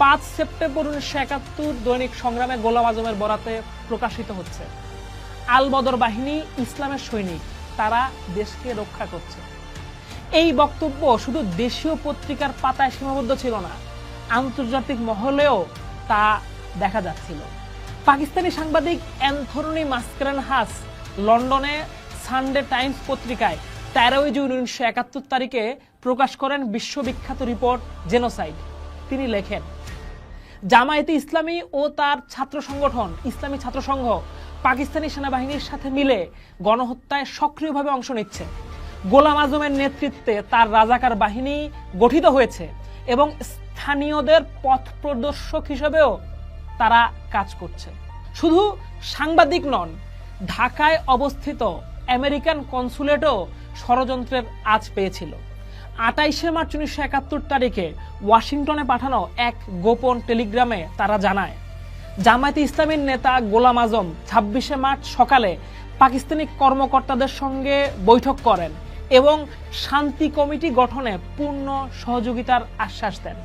পাঁচ সেপ্টেম্বর উনিশশো একাত্তর দৈনিক সংগ্রামে গোলাম আজমের বরাতে প্রকাশিত হচ্ছে। আল বদর বাহিনী ইসলামের সৈনিক, তারা দেশকে রক্ষা করছে। এই বক্তব্য শুধু দেশীয় পত্রিকার পাতায় সীমাবদ্ধ ছিল না, আন্তর্জাতিক মহলেও তা দেখা যাচ্ছিল। পাকিস্তানি সাংবাদিক অ্যান্থনি মাস্কারান হাস লন্ডনে সানডে টাইমস পত্রিকায় তেরোই জুন উনিশশো একাত্তর তারিখে প্রকাশ করেন বিশ্ববিখ্যাত রিপোর্ট জেনোসাইড। তিনি লেখেন জামায়াতে ইসলামী ও তার ছাত্র সংগঠন, ইসলামী ছাত্র সংঘ, পাকিস্তানি সেনাবাহিনীর সাথে মিলে গণহত্যায় সক্রিয়ভাবে অংশ নিচ্ছে। গোলাম আজমের নেতৃত্বে তার রাজাকার বাহিনী গঠিত হয়েছে এবং স্থানীয়দের পথ প্রদর্শক হিসেবেও তারা কাজ করছে। শুধু সাংবাদিক নন, ঢাকায় অবস্থিত আমেরিকান কনসুলেটও ষড়যন্ত্রের আজ পেয়েছিল। আটাইশে মার্চ উনিশশো একাত্তর তারিখে ওয়াশিংটনে পাঠানো এক গোপন টেলিগ্রামে তারা জানায়, জামায়াতে ইসলামীর নেতা গোলাম আজম ছাব্বিশে মার্চ সকালে পাকিস্তানি কর্মকর্তাদের সঙ্গে বৈঠক করেন এবং শান্তি কমিটি গঠনে পূর্ণ সহযোগিতার আশ্বাস দেন।